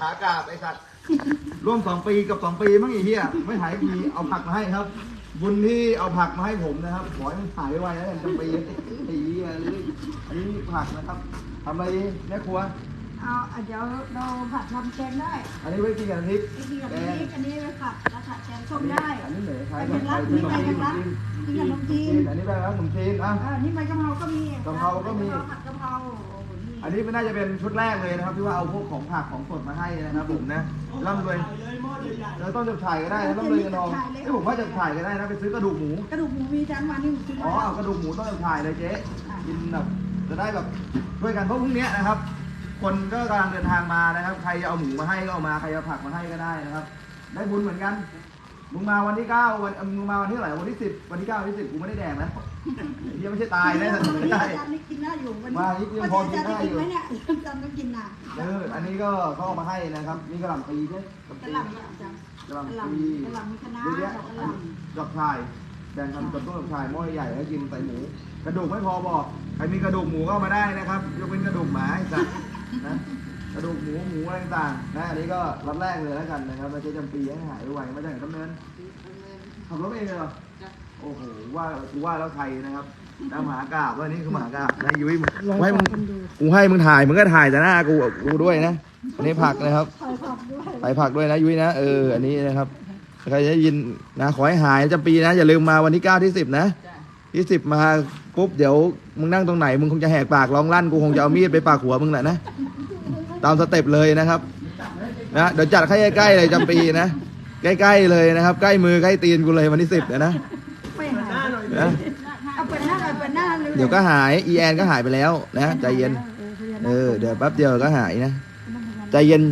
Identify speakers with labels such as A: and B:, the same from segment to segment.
A: หากาบไอ้สัตว์ร่วมสองปีกับสองปีมั้งไอ้เหี้ยไม่หายทีเอาผักมาให้ครับ บุญที่เอาผักมาให้ผมนะครับขอให้มันหายไวแล้วกันจำปีไอ้เหี้ยเลยอันนี้ผักนะครับทำอะไรดีแม่ครัว
B: เอาเอาเดี๋ยวเราผัดทำแกงได้
A: อันนี้ไว้กินกับน้ำพริก
B: ไอ้ที่กับ
A: แก
B: พ
A: ง
B: ริกอันนี้ไปผัดแล้วผัดแกงส้มได้
A: อันนี้เหนือใคร
B: ไป
A: กับ
B: ยัง
A: ใคร
B: รัก
A: ข
B: นี่
A: น
B: ไป
A: ม
B: ยัง
A: จี
B: รั
A: น
B: กนี่กับขนมจีน
A: อันนี้ไปแล้วขนมจีนอะ
B: เออนี่ใบกะเพราก็มี
A: กะเพราก็มี
B: ใบผัดกะเพราโอ้โหนี่
A: อันนี้ไม่น่าจะเป็นชุดแรกเลยนะครับที่ว่าเอาพวกของผักของสดมาให้นะครับผมนะร่ำรวยเราต้องจับฉ่ายก็ได้นะร่ำรวยกันนองไอ้ยผมว่าจับฉ่ายก็ได้นะไปซื้อกระดูกหมู
B: กระดูกหมูมีทั้งวันนี่หมูซื้อ
A: อ๋อ
B: มา
A: เอากระดูกหมูต้องจับฉ่ายเลยเจ๊กินแบบจะได้แบบช่วยกันเพราะพรุ่งเนี้ยนะครับ คนก็กำลังเดินทางมานะครับ ใครจะเอาหมูมาให้ก็เอามาใครจะเอาผักมาให้ก็ได้นะครับ ได้บุญเหมือนกันมึงมาวันที่เก้าวันเอ่อมึงมาวันที่เท่าไหร่วันที่สิบวันที่เก้าวันที่สิบกูไม่ได้แดงแล้ วเฮียไม่ใช่ตายนะแต่
B: วัน
A: ไม่
B: นี้
A: ได้
B: อาจารย์นี่กินได้อยู่วัน
A: ว่านี่ยังพอกินได้อยู่
B: วันนี้อาจารย์จะกินไหมเนี่ยอาจารย์ต้องกินนะ
A: เอออันนี้ก็เขาเอามาให้นะครับ นี่กระหล่ำปีใช่ไหม
B: กระหล่ำเนี่ยอาจารย์
A: กระหล่ำ
B: กระหล่ำ
A: ปี
B: กระหล่ำมีคะน้า
A: เยอะแยะ
B: ดอกกระหล่ำ
A: ดอกชายแบ่งทำกับต้นดอกชายหม้อใหญ่ให้กินใส่หมู กระดูกไม่พอบอกใครมีกระดูกหมูก็เอามาได้นะครับยกเป็นกระดูกหมาไอ้สัตว์นะกระดูกหมูหมูอะไรต่างๆนะอันนี้ก็รับแรกเลยแล้วกันนะครับเราจะจำปีให้หายไวมาจากไหนดำเนินขับรถเองเลยเหรอ โอ้โหว่ากูว่าแล้วใครนะครับน้ำหมหากราบว่านี่คือหมหากราบนะยุ้ยมึงกูให้มึงกูให้มึงถ่ายมึงก็ถ่ายแต่หน้ากูกูด้วยนะอันนี้ผักนะครับ
B: ใส่ผักด้วย
A: ใส่ผักด้วยนะยุ้ยนะเอออันนี้นะครับใครจะยินนะขอให้หายจำปีนะอย่าลืมมาวันที่เก้าที่สิบนะที่สิบมาปุ๊บเดี๋ยวมึงนั่งตรงไหนมึงคงจะแหกปากร้องลั่นกูคงจะเอามีดไปปากหัวมึงแหละนะตามสเต็ปเลยนะครับนะเดี๋ยวจัดให้ใกล้ๆเลยจำปีนะใกล้ๆเลยนะครับ ใกล้มือใกล้ตีนกูเลยวันที่สิบนะ
B: ไม่หาย
A: นะ
B: เอาเปิดหน้าหน่อยเปิดหน้าเลย
A: เดี๋ยวก็หายอีแอนก็หายไปแล้วนะใจเย็น เออเดี๋ยวแป๊บเดียวก็หายนะใจเย็น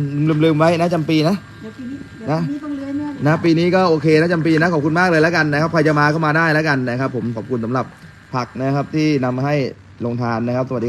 A: ลืมๆไว้นะจำปีนะ
B: เดี๋ยวปีนี้เดี๋ยวปีนี้ต้องเลื้อยเนี่ย
A: นะปีนี้ก็โอเคนะจำปีนะขอบคุณมากเลยแล้วกันนะครับใครจะมาก็มาได้แล้วกันนะครับ ผมขอบคุณสำหรับผักนะครับที่นำมาให้ลงทานนะครับสวัสดี